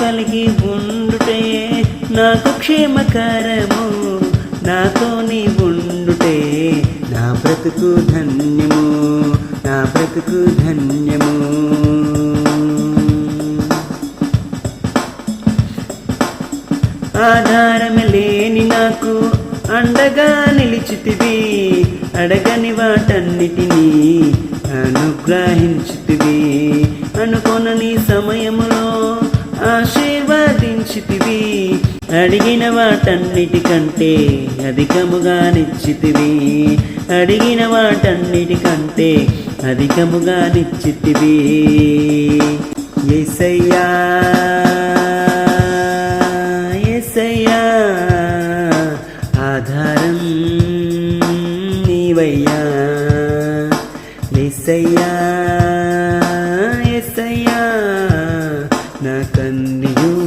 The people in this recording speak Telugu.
కలిగి ఉండుటే నాకు క్షేమకరము. నాతో నీ ఉండుటే నా బ్రతుకు ధన్యము. నా బ్రతుకు ధన్యము. ఆధారము లేని నాకు అండగా నిలిచితివి. అడగని వాటన్నిటినీ అనుగ్రహించితివి. అనుకొనని సమయములో ఆశీర్వదించితివి. అడిగిన వాటన్నిటికంటే అధికముగా నిచ్చితివి. అడిగిన వాటన్నిటికంటే అధికముగా నిచ్చితివి. ఎసయ్యా ఎసయ్యా ఆధారం నీవయ్యా. నిసయ్యా ರತ್ನ ಕನ್ನಿಯೂ